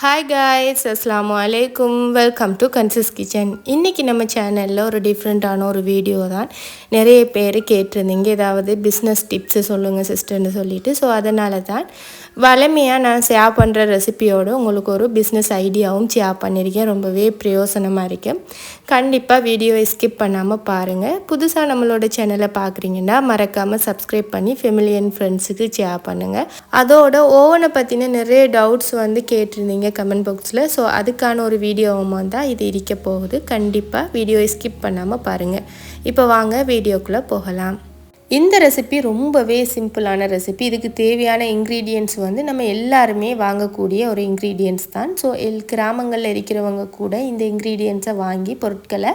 Hi guys அஸ்லாம் வலைக்கும் welcome to கன்சிஸ் kitchen இன்றைக்கி நம்ம சேனலில் ஒரு டிஃப்ரெண்ட்டான ஒரு வீடியோ தான் நிறைய பேர் கேட்டிருந்தீங்க. ஏதாவது பிஸ்னஸ் டிப்ஸு சொல்லுங்கள் சிஸ்டர்னு சொல்லிட்டு. ஸோ அதனால தான் வளமையாக நான் ஷேர் பண்ணுற ரெசிபியோடு உங்களுக்கு ஒரு பிஸ்னஸ் ஐடியாவும் ஷேர் பண்ணியிருக்கேன் ரொம்பவே பிரயோசனமாக இருக்குது கண்டிப்பாக வீடியோவை ஸ்கிப் பண்ணாமல் பாருங்கள் புதுசாக நம்மளோட சேனலை பார்க்குறீங்கன்னா மறக்காமல் சப்ஸ்கிரைப் பண்ணி ஃபெமிலி அண்ட் ஃப்ரெண்ட்ஸுக்கு ஷேர் பண்ணுங்கள் அதோட ஓவனை பற்றின நிறைய டவுட்ஸ் வந்து கேட்டிருந்தீங்க கமெண்ட் பாக்ஸில் ஸோ அதுக்கான ஒரு வீடியோவும் தான் இது இருக்க போகுது. கண்டிப்பாக வீடியோவை ஸ்கிப் பண்ணாமல் பாருங்கள் இப்போ வாங்க வீடியோக்குள்ளே போகலாம். இந்த ரெசிபி ரொம்பவே சிம்பிளான ரெசிபி இதுக்கு தேவையான இன்க்ரீடியன்ட்ஸ் வந்து நம்ம எல்லாருமே வாங்கக்கூடிய ஒரு இன்க்ரீடியன்ட்ஸ் தான். ஸோ எல் கிராமங்களில் இருக்கிறவங்க கூட இந்த இன்க்ரீடியன்ட்ஸை வாங்கி பொருட்களை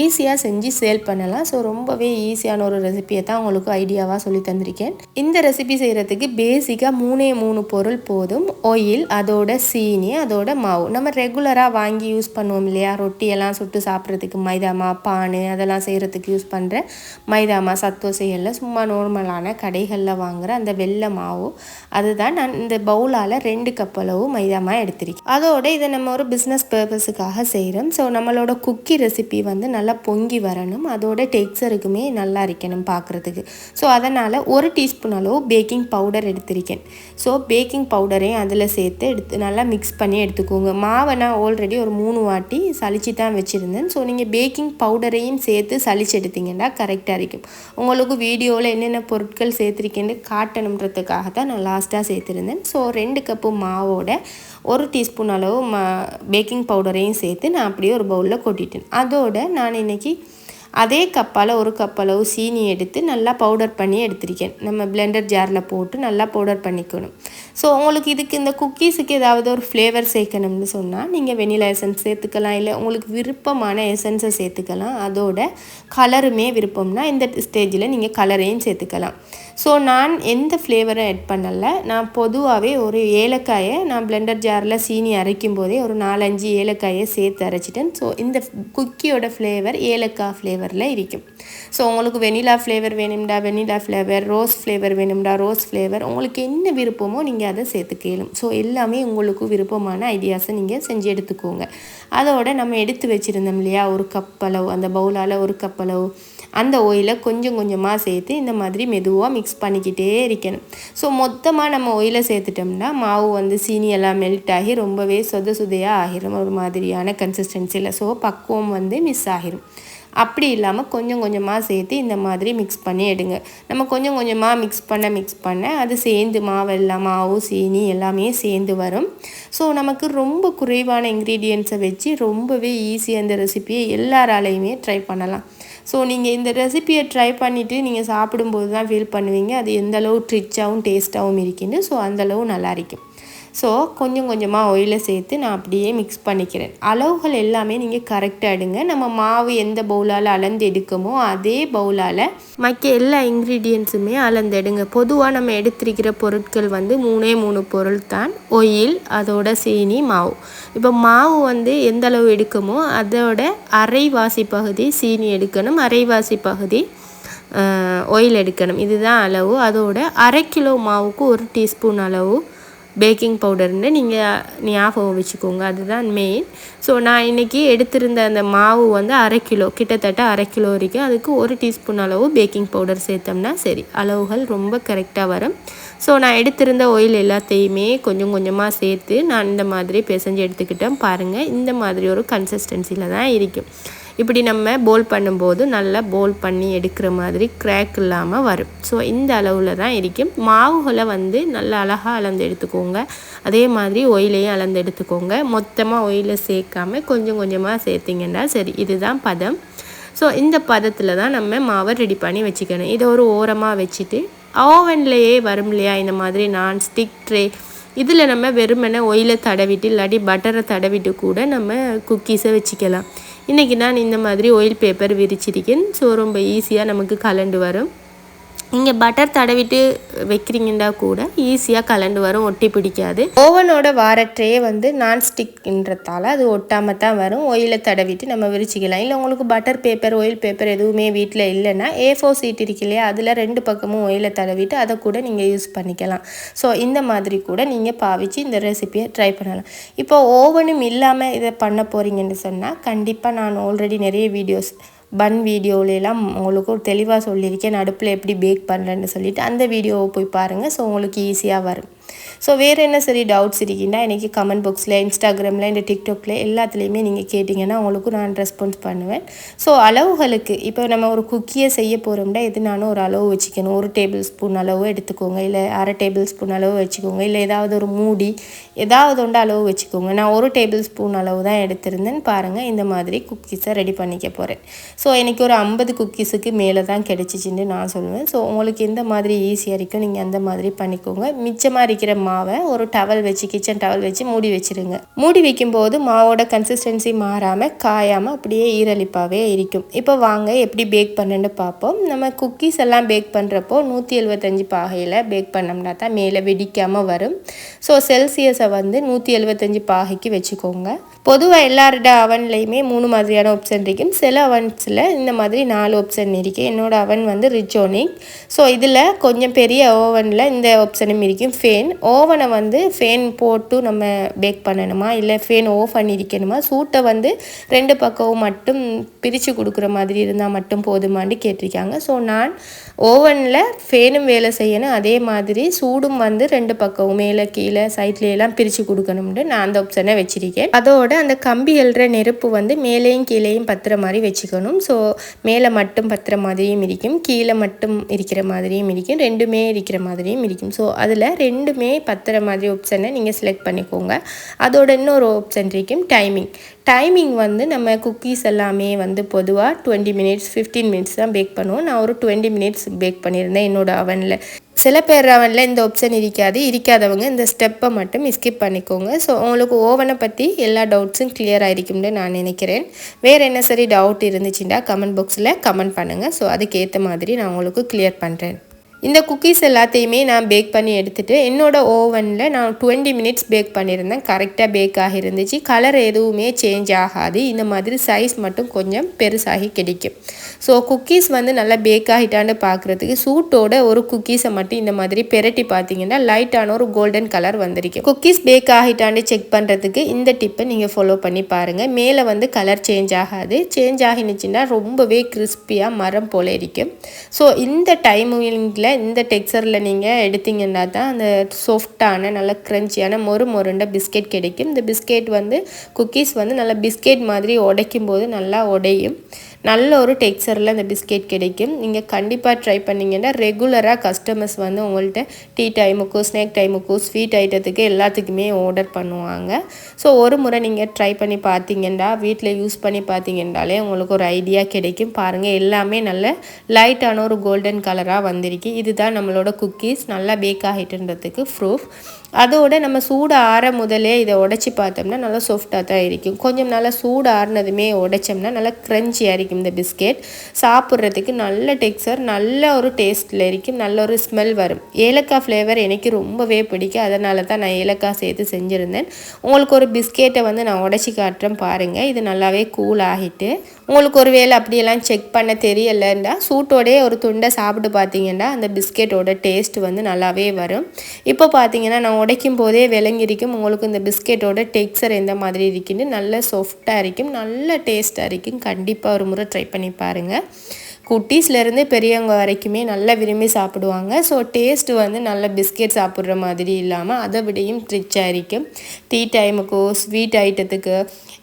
ஈஸியாக செஞ்சு சேல் பண்ணலாம். ஸோ ரொம்பவே ஈஸியான ஒரு ரெசிபியை தான் உங்களுக்கு ஐடியாவாக சொல்லி தந்திருக்கேன். இந்த ரெசிபி செய்கிறதுக்கு பேசிக்காக மூணே மூணு பொருள் போதும். ஆயில் அதோட சீனி அதோட மாவு. நம்ம ரெகுலராக வாங்கி யூஸ் பண்ணுவோம் இல்லையா? ரொட்டியெல்லாம் சுட்டு சாப்பிட்றதுக்கு மைதாமா பானு அதெல்லாம் செய்கிறதுக்கு யூஸ் பண்ணுற மைதாமா சத்துவ செய்யலை சும்மா நார்மலான கடைகளில் வாங்குகிற அந்த வெள்ளை மாவு அதுதான் நான் இந்த பவுலால் ரெண்டு கப் அளவு மைதாமாக எடுத்திருக்கேன். அதோடு இதை நம்ம ஒரு பிஸ்னஸ் பர்பஸுக்காக செய்கிறோம் ஸோ நம்மளோட குக்கி ரெசிபி வந்து நல்லா பொங்கி வரணும். அதோட டெக்ஸ்சருக்குமே நல்லா இருக்கணும் பார்க்குறதுக்கு ஸோ அதனால் ஒரு டீஸ்பூன் அளவு பேக்கிங் பவுடர் எடுத்திருக்கேன். ஸோ பேக்கிங் பவுடரையும் அதில் சேர்த்து எடுத்து நல்லா மிக்ஸ் பண்ணி எடுத்துக்கோங்க. மாவை நான் ஆல்ரெடி ஒரு மூணு வாட்டி சளிச்சு தான் வச்சுருந்தேன். ஸோ நீங்கள் பேக்கிங் பவுடரையும் சேர்த்து சளிச்சு எடுத்தீங்கன்னா கரெக்டாக இருக்கும். உங்களுக்கு வீடியோவில் என்னென்ன பொருட்கள் சேர்த்துருக்கேன்னு காட்டணுன்றதுக்காக தான் நான் லாஸ்ட்டாக சேர்த்துருந்தேன். ஸோ ரெண்டு கப்பு மாவோட ஒரு டீஸ்பூன் அளவு மா பேக்கிங் பவுடரையும் சேர்த்து நான் அப்படியே ஒரு பவுலில் கொட்டிட்டேன். அதோட நான் இன்றைக்கி அதே கப்பால் ஒரு கப் அளவு சீனி எடுத்து நல்லா பவுடர் பண்ணி எடுத்திருக்கேன். நம்ம பிளெண்டர் ஜாரில் போட்டு நல்லா பவுடர் பண்ணிக்கணும். ஸோ உங்களுக்கு இதுக்கு இந்த குக்கீஸுக்கு ஏதாவது ஒரு ஃப்ளேவர் சேர்க்கணும்னு சொன்னால் நீங்கள் வெனிலா எசன்ஸ் சேர்த்துக்கலாம் இல்லை உங்களுக்கு விருப்பமான எசன்ஸை சேர்த்துக்கலாம். அதோட கலருமே விருப்பம்னா இந்த ஸ்டேஜில் நீங்கள் கலரையும் சேர்த்துக்கலாம். ஸோ நான் எந்த ஃப்ளேவரும் ஆட் பண்ணலை. நான் பொதுவாகவே ஒரு ஏலக்காயை நான் பிளெண்டர் ஜாரில் சீனி அரைக்கும் போதே ஒரு நாலஞ்சு ஏலக்காயை சேர்த்து அரைச்சிட்டேன். ஸோ இந்த குக்கியோட ஃப்ளேவர் ஏலக்காய் ஃப்ளேவர் ஃப்ளேவரில் இருக்கும். ஸோ உங்களுக்கு வெனிலா ஃப்ளேவர் வேணும்டா வெனிலா ஃப்ளேவர் ரோஸ் ஃப்ளேவர் வேணும்டா ரோஸ் ஃப்ளேவர் உங்களுக்கு என்ன விருப்பமோ நீங்கள் அதை சேர்த்து கேளும். ஸோ எல்லாமே உங்களுக்கு விருப்பமான ஐடியாஸை நீங்கள் செஞ்சு எடுத்துக்கோங்க. அதோட நம்ம எடுத்து வச்சுருந்தோம் இல்லையா ஒரு கப்பளவு அந்த பவுலால் ஒரு கப்பளவு அந்த ஒயிலை கொஞ்சம் கொஞ்சமாக சேர்த்து இந்த மாதிரி மெதுவாக மிக்ஸ் பண்ணிக்கிட்டே இருக்கணும். ஸோ மொத்தமாக நம்ம ஒயிலை சேர்த்துட்டோம்னா மாவு வந்து சீனி எல்லாம் மெல்ட் ஆகி ரொம்பவே சொத சுதையாக ஆகிரும். ஒரு மாதிரியான கன்சிஸ்டன்சியில் ஸோ பக்குவம் வந்து மிஸ் ஆகிரும். அப்படி இல்லாமல் கொஞ்சம் கொஞ்சமாக சேர்த்து இந்த மாதிரி மிக்ஸ் பண்ணி எடுங்க. நம்ம கொஞ்சம் கொஞ்சமாக மிக்ஸ் பண்ண மிக்ஸ் பண்ண அது சேர்ந்து மாவெல்லாம் மாவு சீனி எல்லாமே சேர்ந்து வரும். ஸோ நமக்கு ரொம்ப குறைவான இன்க்ரீடியன்ஸை வச்சு ரொம்பவே ஈஸியாக இந்த ரெசிபியை எல்லாராலையுமே ட்ரை பண்ணலாம். ஸோ நீங்கள் இந்த ரெசிப்பியை ட்ரை பண்ணிவிட்டு நீங்கள் சாப்பிடும்போது தான் ஃபீல் பண்ணுவீங்க. அது எந்தளவு ட்ரிச்சாகவும் டேஸ்ட்டாகவும் இருக்குன்னு. ஸோ அந்தளவு நல்லா இருக்கும். ஸோ கொஞ்சம் கொஞ்சமாக ஆயிலை சேர்த்து நான் அப்படியே மிக்ஸ் பண்ணிக்கிறேன். அளவுகள் எல்லாமே நீங்கள் கரெக்டாக எடுங்க. நம்ம மாவு எந்த பவுலால் அளந்து எடுக்கமோ அதே பவுலால் மற்ற எல்லா இன்க்ரீடியன்ஸுமே அளந்து எடுங்க. பொதுவாக நம்ம எடுத்திருக்கிற பொருட்கள் வந்து மூணே மூணு பொருள் தான். ஒயில் அதோட சீனி மாவு. இப்போ மாவு வந்து எந்த அளவு எடுக்கமோ அதோட அரைவாசி பகுதி சீனி எடுக்கணும். அரைவாசி பகுதி ஆயில் எடுக்கணும். இதுதான் அளவு. அதோட அரை கிலோ மாவுக்கு ஒரு டீஸ்பூன் அளவு பேக்கிங் பவுடர்னு நீங்கள் ஞாபகம் வச்சுக்கோங்க. அதுதான் மெயின் ஸோ நான் இன்றைக்கி எடுத்திருந்த அந்த மாவு வந்து அரை கிலோ கிட்டத்தட்ட அரை கிலோ வரைக்கும் அதுக்கு ஒரு டீஸ்பூன் அளவு பேக்கிங் பவுடர் சேர்த்தோம்னா சரி. அளவுகள் ரொம்ப கரெக்டாக வரும். ஸோ நான் எடுத்திருந்த ஆயில் எல்லாத்தையுமே கொஞ்சம் கொஞ்சமாக சேர்த்து நான் இந்த மாதிரி பிசைஞ்சு எடுத்துக்கிட்டேன். பாருங்கள் இந்த மாதிரி ஒரு கன்சிஸ்டன்சியில் தான் இருக்கும் இப்படி நம்ம போல் பண்ணும்போது நல்லா போல் பண்ணி எடுக்கிற மாதிரி கிராக் இல்லாமல் வரும். ஸோ இந்த அளவில் தான் இருக்கும். மாவுகளை வந்து நல்லா அழகாக அளந்து எடுத்துக்கோங்க. அதே மாதிரி ஒயிலையும் அளந்து எடுத்துக்கோங்க. மொத்தமாக ஒயிலை சேர்க்காம கொஞ்சம் கொஞ்சமாக சேர்த்திங்கன்னா சரி இதுதான் பதம். ஸோ இந்த பதத்தில் தான் நம்ம மாவை ரெடி பண்ணி வச்சுக்கணும். இதை ஒரு ஓரமாக வச்சுட்டு ஓவன்லேயே வரும் இல்லையா இந்த மாதிரி நான் ஸ்டிக் ட்ரே இதில் நம்ம வெறுமனை ஒயிலை தடவிட்டு இல்லாட்டி பட்டரை தடவிட்டு கூட நம்ம குக்கீஸை வச்சுக்கலாம். இன்றைக்கி நான் இந்த மாதிரி ஒயில் பேப்பர் விரிச்சிருக்கேன். ஸோ ரொம்ப ஈஸியாக நமக்கு கலண்டு வரும். நீங்கள் பட்டர் தடவிட்டு வைக்கிறீங்கன்னா கூட ஈஸியாக கலண்டு வரும் ஒட்டி பிடிக்காது. ஓவனோட வார வந்து நான்ஸ்டிக்ன்றதால அது ஒட்டாமல் தான் வரும் ஒயிலை தடவிட்டு நம்ம விரிச்சிக்கலாம். இல்லை உங்களுக்கு பட்டர் பேப்பர் ஒயில் பேப்பர் எதுவுமே வீட்டில் இல்லைன்னா ஏ ஃபோர் சீட் இருக்கு இல்லையா? அதில் ரெண்டு பக்கமும் ஒயிலை தடவிட்டு அதை கூட நீங்கள் யூஸ் பண்ணிக்கலாம். ஸோ இந்த மாதிரி கூட நீங்கள் பாவிச்சு இந்த ரெசிபியை ட்ரை பண்ணலாம். இப்போ ஓவனும் இல்லாமல் இதை பண்ண போகிறீங்கன்னு சொன்னால் கண்டிப்பாக நான் ஆல்ரெடி நிறைய வீடியோஸ் பன் வீடியோவிலலாம் உங்களுக்கு தெளிவாக சொல்லியிருக்கேன். நடுப்பில் எப்படி பேக் பண்ணுறேன்னு சொல்லிட்டு அந்த வீடியோவை போய் பாருங்கள் ஸோ உங்களுக்கு ஈஸியாக வரும். ஸோ வேறு என்ன சரி டவுட்ஸ் இருக்குன்னா எனக்கு கமெண்ட் பாக்ஸில் இன்ஸ்டாகிராமில் இந்த டிக்டாக்ல எல்லாத்துலேயுமே நீங்கள் கேட்டிங்கன்னா உங்களுக்கு நான் ரெஸ்பான்ஸ் பண்ணுவேன். ஸோ அளவுகளுக்கு இப்போ நம்ம ஒரு குக்கியை செய்ய போகிறோம்னா எது நானும் ஒரு அளவு வச்சுக்கணும். ஒரு டேபிள் ஸ்பூன் அளவு எடுத்துக்கோங்க இல்லை அரை டேபிள் ஸ்பூன் அளவு வச்சுக்கோங்க இல்லை ஏதாவது ஒரு மூடி ஏதாவது ஒன்று அளவு வச்சுக்கோங்க. நான் ஒரு டேபிள் ஸ்பூன் அளவு தான் எடுத்திருந்தேன். பாருங்கள் இந்த மாதிரி குக்கீஸை ரெடி பண்ணிக்க போகிறேன் ஸோ எனக்கு ஒரு ஐம்பது குக்கீஸுக்கு மேலே தான் கிடச்சிச்சின்னு நான் சொல்லுவேன். ஸோ உங்களுக்கு எந்த மாதிரி ஈஸியாக இருக்கும் நீங்கள் அந்த மாதிரி பண்ணிக்கோங்க. மிச்சமாக வைக்கிற மாவை ஒரு டவல் வச்சு கிச்சன் டவல் வச்சு மூடி வச்சுருங்க. மூடி வைக்கும்போது மாவோட கன்சிஸ்டன்சி மாறாமல் காயாமல் அப்படியே ஈரலிப்பாகவே இருக்கும். இப்போ வாங்க எப்படி பேக் பண்ணுன்னு பார்ப்போம். நம்ம குக்கீஸ் எல்லாம் பேக் பண்ணுறப்போ நூற்றி எழுபத்தஞ்சி பாகையில் பேக் பண்ணோம்னா தான் மேலே வெடிக்காமல் வரும். ஸோ செல்சியஸை வந்து நூற்றி எழுபத்தஞ்சி பாகைக்கு வச்சுக்கோங்க. பொதுவாக எல்லாரோட அவன்லேயுமே மூணு மாதிரியான ஆப்ஷன் இருக்கும். சில அவன்ஸில் இந்த மாதிரி நாலு ஆப்ஷன் இருக்குது என்னோடய அவன் வந்து ரிச்சோனிக். ஸோ இதில் கொஞ்சம் பெரிய ஓவனில் இந்த ஆப்ஷனும் இருக்கும். ஃபேன் ஓவனை வந்து ஃபேன் போட்டு நம்ம பேக் பண்ணணுமா? இல்லை ஃபேன் ஓஃப் பண்ணியிருக்கணுமா? சூட்டை வந்து ரெண்டு பக்கமும் மட்டும் பிரித்து கொடுக்குற மாதிரி இருந்தால் மட்டும் போதுமான்னு கேட்டிருக்காங்க. ஸோ நான் ஓவனில் ஃபேனும் வேலை செய்யணும். அதே மாதிரி சூடும் வந்து ரெண்டு பக்கமும் மேலே கீழே சைட்ல எல்லாம் பிரித்து கொடுக்கணும்னு நான் அந்த ஆப்ஷனை வச்சுருக்கேன். அதோட அந்த கம்பி எழுற நெருப்பு வந்து மேலேயும் கீழேயும் பத்துற மாதிரி வச்சுக்கணும். ஸோ மேலே மட்டும் பத்துற மாதிரியும் இருக்கும். கீழே மட்டும் இருக்கிற மாதிரியும் இருக்கும். ரெண்டுமே இருக்கிற மாதிரியும் இருக்கும். ஸோ அதில் ரெண்டு ரெண்டுமே பத்துற மாதிரி ஆப்ஷனை நீங்கள் செலக்ட் பண்ணிக்கோங்க. அதோட இன்னொரு ஆப்ஷன் இருக்கும் டைமிங் டைமிங் வந்து நம்ம குக்கீஸ் எல்லாமே வந்து பொதுவாக டுவெண்ட்டி மினிட்ஸ் ஃபிஃப்டீன் மினிட்ஸ் தான் பேக் பண்ணுவோம். நான் ஒரு டுவெண்ட்டி மினிட்ஸ் பேக் பண்ணியிருந்தேன் என்னோடய அவனில் சில பேர் அவனில் இந்த ஆப்ஷன் இருக்காது. இருக்காதவங்க இந்த ஸ்டெப்பை மட்டும் ஸ்கிப் பண்ணிக்கோங்க. ஸோ உங்களுக்கு ஓவனை பற்றி எல்லா டவுட்ஸும் கிளியராக இருக்கும்னு நான் நினைக்கிறேன். வேறு என்ன சரி டவுட் இருந்துச்சுன்னா கமெண்ட் பாக்ஸில் கமெண்ட் பண்ணுங்கள் ஸோ அதுக்கேற்ற மாதிரி நான் உங்களுக்கு கிளியர் பண்ணுறேன் இந்த குக்கீஸ் எல்லாத்தையுமே நான் பேக் பண்ணி எடுத்துகிட்டு என்னோடய ஓவனில் நான் டுவெண்ட்டி மினிட்ஸ் பேக் பண்ணியிருந்தேன். கரெக்டாக பேக் ஆகிருந்துச்சு கலர் எதுவுமே சேஞ்ச் ஆகாது. இந்த மாதிரி சைஸ் மட்டும் கொஞ்சம் பெருசாகி கிடைக்கும். ஸோ குக்கீஸ் வந்து நல்லா பேக் ஆகிட்டான்னு பார்க்குறதுக்கு சூட்டோட ஒரு குக்கீஸை மட்டும் இந்த மாதிரி பெரட்டி பார்த்தீங்கன்னா லைட்டான ஒரு கோல்டன் கலர் வந்திருக்கு குக்கீஸ் பேக் ஆகிட்டான்னு செக் பண்ணுறதுக்கு இந்த டிப்பை நீங்கள் ஃபாலோ பண்ணி பாருங்கள் மேலே வந்து கலர் சேஞ்ச் ஆகாது. சேஞ்ச் ஆகினுச்சுன்னா ரொம்பவே கிறிஸ்பியாக மரம் போல இருக்கும் ஸோ இந்த டைமிங்கில் இந்த டெக்ஸ்சரில் நீங்கள் எடுத்தீங்கன்னா தான் அந்த சாஃப்டான நல்ல க்ரன்ச்சியான மொறு மொருண்ட பிஸ்கெட் கிடைக்கும். இந்த பிஸ்கெட் வந்து குக்கீஸ் வந்து நல்லா பிஸ்கெட் மாதிரி உடைக்கும் போது நல்லா உடையும். நல்ல ஒரு டெக்ஸ்சரில் இந்த பிஸ்கெட் கிடைக்கும். நீங்கள் கண்டிப்பாக ட்ரை பண்ணிங்கன்னா ரெகுலராக கஸ்டமர்ஸ் வந்து உங்கள்கிட்ட டீ டைமுக்கும் ஸ்நாக் டைமுக்கும் ஸ்வீட் ஐட்டத்துக்கு எல்லாத்துக்குமே ஆர்டர் பண்ணுவாங்க. ஸோ ஒரு முறை நீங்கள் ட்ரை பண்ணி பார்த்தீங்கன்னா வீட்டில் யூஸ் பண்ணி பார்த்தீங்கன்னாலே உங்களுக்கு ஒரு ஐடியா கிடைக்கும். பாருங்கள் எல்லாமே நல்ல லைட்டான ஒரு கோல்டன் கலராக வந்திருக்கு. இதுதான் நம்மளோட குக்கீஸ் நல்லா பேக் ஆகிட்டுன்றதுக்கு ப்ரூஃப் அதோட நம்ம சூடு ஆற முதலே இதை உடச்சி பார்த்தோம்னா நல்லா சாஃப்டாக தான் இருக்கும். கொஞ்சம் நல்லா சூடு ஆறுனதுமே உடைச்சோம்னா நல்லா க்ரன்ச்சியாக இருக்கும் இந்த பிஸ்கெட் சாப்பிட்றதுக்கு நல்ல டெக்ஸ்டர் நல்ல ஒரு டேஸ்ட்டில் இருக்கும் நல்ல ஒரு ஸ்மெல் வரும். ஏலக்காய் ஃப்ளேவர் எனக்கு ரொம்பவே பிடிக்கும். அதனால தான் நான் ஏலக்காய் சேர்த்து செஞ்சுருந்தேன். உங்களுக்கு ஒரு பிஸ்கெட்டை வந்து நான் உடச்சி காட்டுறேன் பாருங்கள் இது நல்லாவே கூல் ஆகிட்டு உங்களுக்கு ஒரு வேளை அப்படியெல்லாம் செக் பண்ண தெரியலைன்னா சூட்டோடயே ஒரு துண்டை சாப்பிட்டு பார்த்தீங்கன்னா அந்த பிஸ்கெட்டோட டேஸ்ட் வந்து நல்லாவே வரும். இப்போ பார்த்தீங்கன்னா நான் உடைக்கும் போதே விளங்கிருக்கும் உங்களுக்கு இந்த பிஸ்கெட்டோட டெக்ஸ்சர் எந்த மாதிரி இருக்குன்னு நல்ல சாஃப்டாக இருக்கும் நல்ல டேஸ்ட்டாக இருக்கும். கண்டிப்பாக ஒரு முறை ட்ரை பண்ணி பாருங்கள் குட்டீஸ்லேருந்து பெரியவங்க வரைக்குமே நல்லா விரும்பி சாப்பிடுவாங்க. ஸோ டேஸ்ட்டு வந்து நல்ல பிஸ்கெட் சாப்பிட்ற மாதிரி இல்லாமல் அதை விடையும் ரிச்சாக இருக்கும். டீ டைமுக்கோ ஸ்வீட் ஐட்டத்துக்கு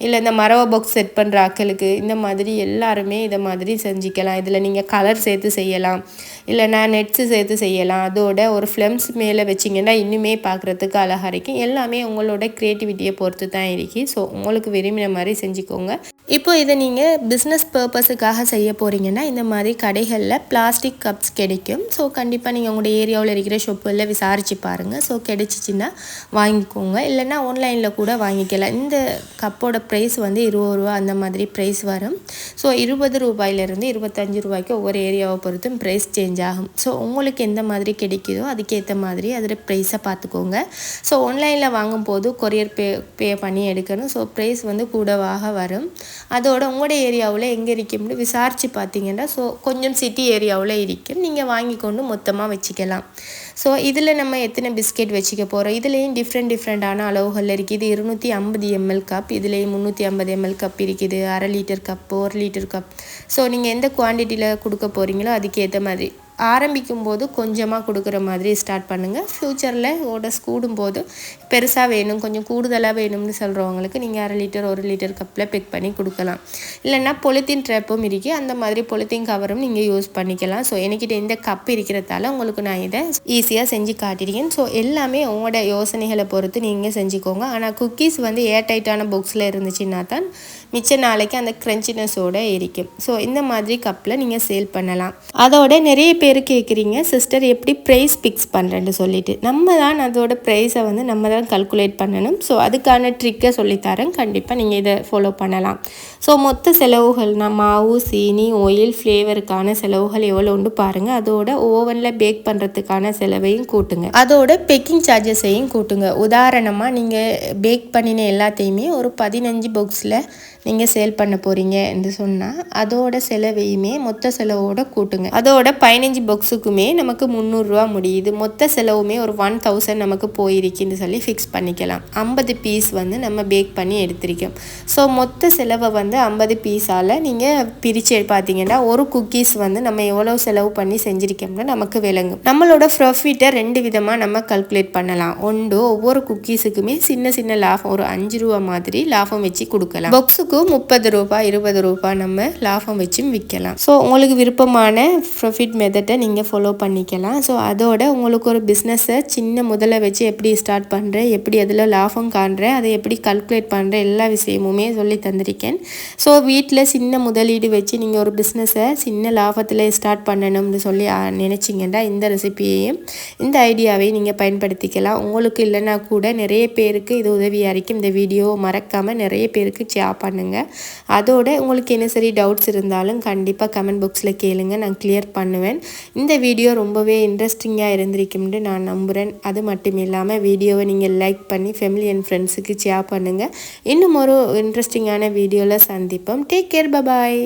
இல்லை இந்த மரவ பாக்ஸ் செட் பண்ணுற ஆக்களுக்கு இந்த மாதிரி எல்லாருமே இதை மாதிரி செஞ்சுக்கலாம். இதில் நீங்கள் கலர் சேர்த்து செய்யலாம். இல்லைனா நெட்ஸு சேர்த்து செய்யலாம். அதோட ஒரு ஃப்ளம்ஸ் மேலே வச்சிங்கன்னா இன்னுமே பார்க்குறதுக்கு அழகாக இருக்கும். எல்லாமே உங்களோட க்ரியேட்டிவிட்டியை பொறுத்து தான் இருக்குது ஸோ உங்களுக்கு விரும்பின மாதிரி செஞ்சுக்கோங்க. இப்போ இதை நீங்கள் பிஸ்னஸ் பர்பஸுக்காக செய்ய போகிறீங்கன்னா இந்த மாதிரி கடைகளில் பிளாஸ்டிக் கப்ஸ் கிடைக்கும். ஸோ கண்டிப்பாக நீங்கள் உங்களுடைய ஏரியாவில் இருக்கிற ஷொப்பில் விசாரித்து பாருங்கள் ஸோ கிடைச்சிச்சின்னா வாங்கிக்கோங்க. இல்லைன்னா ஆன்லைனில் கூட வாங்கிக்கலாம். இந்த கப்போட ப்ரைஸ் வந்து இருபது ரூபா அந்த மாதிரி ப்ரைஸ் வரும். ஸோ இருபது ரூபாயிலிருந்து இருபத்தஞ்சி ரூபாய்க்கு ஒவ்வொரு ஏரியாவை பொறுத்தும் ப்ரைஸ் சேஞ்ச் ஆகும். ஸோ உங்களுக்கு எந்த மாதிரி கிடைக்குதோ அதுக்கேற்ற மாதிரி அதில் ப்ரைஸை பார்த்துக்கோங்க. ஸோ ஆன்லைனில் வாங்கும்போது கொரியர் பே பே பண்ணி எடுக்கணும். ஸோ ப்ரைஸ் வந்து கூடவாக வரும். அதோட உங்களோட ஏரியாவில் எங்கே இருக்கும்னு விசாரித்து பார்த்தீங்கன்னா ஸோ கொஞ்சம் சிட்டி ஏரியாவில் இருக்கும் நீங்கள் வாங்கி கொண்டு மொத்தமாக வச்சுக்கலாம். ஸோ இதில் நம்ம எத்தனை பிஸ்கெட் வச்சுக்க போகிறோம் இதுலேயும் டிஃப்ரெண்ட் டிஃப்ரெண்ட்டான அளவுகள் இருக்குது இருநூற்றி ஐம்பது எம்எல் கப் இதுலேயும் முந்நூற்றி ஐம்பது எம்எல் கப் இருக்குது. அரை லிட்டர் கப் ஒரு லிட்டர் கப் ஸோ நீங்கள் எந்த குவான்டிட்டியில் கொடுக்க போகிறீங்களோ அதுக்கேற்ற மாதிரி. ஆரம்பிக்கும் போது கொஞ்சமாக கொடுக்குற மாதிரி ஸ்டார்ட் பண்ணுங்கள் ஃப்யூச்சரில் ஓடஸ் கூடும்போது பெருசாக வேணும் கொஞ்சம் கூடுதலாக வேணும்னு சொல்கிறவங்களுக்கு நீங்கள் அரை லிட்டர் ஒரு லிட்டர் கப்பில் பெக் பண்ணி கொடுக்கலாம். இல்லைன்னா பொலித்தீன் ட்ராப்பும் இருக்குது அந்த மாதிரி பொலித்தீன் கவரும் நீங்கள் யூஸ் பண்ணிக்கலாம். ஸோ என்கிட்ட இந்த கப் இருக்கிறதால உங்களுக்கு நான் இதை ஈஸியாக செஞ்சு காட்டியிருக்கேன். ஸோ எல்லாமே உங்களோட யோசனைகளை பொறுத்து நீங்கள் செஞ்சுக்கோங்க. ஆனால் குக்கீஸ் வந்து ஏர் டைட்டான பாக்ஸில் இருந்துச்சுன்னா தான் மிச்ச நாளைக்கு அந்த க்ரன்ச்சினஸோடு இருக்கும். ஸோ இந்த மாதிரி கப்பில் நீங்கள் சேல் பண்ணலாம். அதோட நிறைய பேர் கேட்குறீங்க சிஸ்டர் எப்படி ப்ரைஸ் ஃபிக்ஸ் பண்ணுறேன்னு சொல்லிட்டு. நம்ம தான் அதோட ப்ரைஸை வந்து நம்ம தான் கல்குலேட் பண்ணணும். ஸோ அதுக்கான ட்ரிக்கை சொல்லித்தரேன். கண்டிப்பாக நீங்கள் இதை ஃபாலோ பண்ணலாம். ஸோ மொத்த செலவுகள்னா மாவு சீனி ஆயில் ஃப்ளேவருக்கான செலவுகள் எவ்வளோ உண்டு பாருங்கள் அதோட ஓவனில் பேக் பண்ணுறதுக்கான செலவையும் கூட்டுங்க. அதோட பேக்கிங் சார்ஜஸையும் கூட்டுங்க. உதாரணமாக நீங்கள் பேக் பண்ணின எல்லாத்தையுமே ஒரு பதினஞ்சு பாக்ஸில் நீங்கள் சேல் பண்ண போகிறீங்க என்று சொன்னால் அதோட செலவையுமே மொத்த செலவோட கூட்டுங்க. அதோட பதினஞ்சு பாக்ஸுக்குமே நமக்கு முந்நூறுரூவா முடியுது. மொத்த செலவுமே ஒரு ஒன் தௌசண்ட் நமக்கு போயிருக்குன்னு சொல்லி ஃபிக்ஸ் பண்ணிக்கலாம். ஐம்பது பீஸ் வந்து நம்ம பேக் பண்ணி எடுத்திருக்கோம். ஸோ மொத்த செலவை வந்து ஐம்பது பீஸால் நீங்கள் பிரித்து பார்த்தீங்கன்னா ஒரு குக்கீஸ் வந்து நம்ம எவ்வளோ செலவு பண்ணி செஞ்சுருக்கோம்னா நமக்கு விளங்கும். நம்மளோட ப்ராஃபிட்டை ரெண்டு விதமாக நம்ம கல்குலேட் பண்ணலாம். ஒன்று ஒவ்வொரு குக்கீஸுக்குமே சின்ன சின்ன லாபம் ஒரு அஞ்சு ரூபா மாதிரி லாபம் வச்சு கொடுக்கலாம். பாக்ஸுக்கு முப்பது ரூபாய் இருபது ரூபாய் நம்ம லாபம் வச்சும் விற்கலாம். ஸோ உங்களுக்கு விருப்பமான ப்ரொஃபிட் மெத்தட்டை நீங்கள் ஃபாலோ பண்ணிக்கலாம். ஸோ அதோட உங்களுக்கு ஒரு பிஸ்னஸை சின்ன முதல்ல வச்சு எப்படி ஸ்டார்ட் பண்ணுறேன் எப்படி அதில் லாபம் காண்றேன் அதை எப்படி கல்குலேட் பண்ணுறேன் எல்லா விஷயமுமே சொல்லி தந்திருக்கேன். ஸோ வீட்டில் சின்ன முதலீடு வச்சு நீங்கள் ஒரு பிஸ்னஸை சின்ன லாபத்தில் ஸ்டார்ட் பண்ணணும்னு சொல்லி நினச்சிங்கன்னா இந்த ரெசிபியையும் இந்த ஐடியாவையும் நீங்கள் பயன்படுத்திக்கலாம். உங்களுக்கு இல்லைன்னா கூட நிறைய பேருக்கு இது உதவியாக இருக்கும் இந்த வீடியோ மறக்காமல் நிறைய பேருக்கு ஷேர் பண்ணுங்கள் பாருங்கள் அதோட உங்களுக்கு என்ன சரி டவுட்ஸ் இருந்தாலும் கண்டிப்பாக கமெண்ட் பாக்ஸில் கேளுங்க. நான் கிளியர் பண்ணுவேன். இந்த வீடியோ ரொம்பவே இன்ட்ரெஸ்டிங்காக இருந்திருக்கும்னு நான் நம்புகிறேன் அது மட்டும் இல்லாமல் வீடியோவை நீங்கள் லைக் பண்ணி ஃபேமிலி அண்ட் ஃப்ரெண்ட்ஸுக்கு ஷேர் பண்ணுங்கள் இன்னும் ஒரு இன்ட்ரெஸ்டிங்கான வீடியோவில் சந்திப்போம். Take care bye bye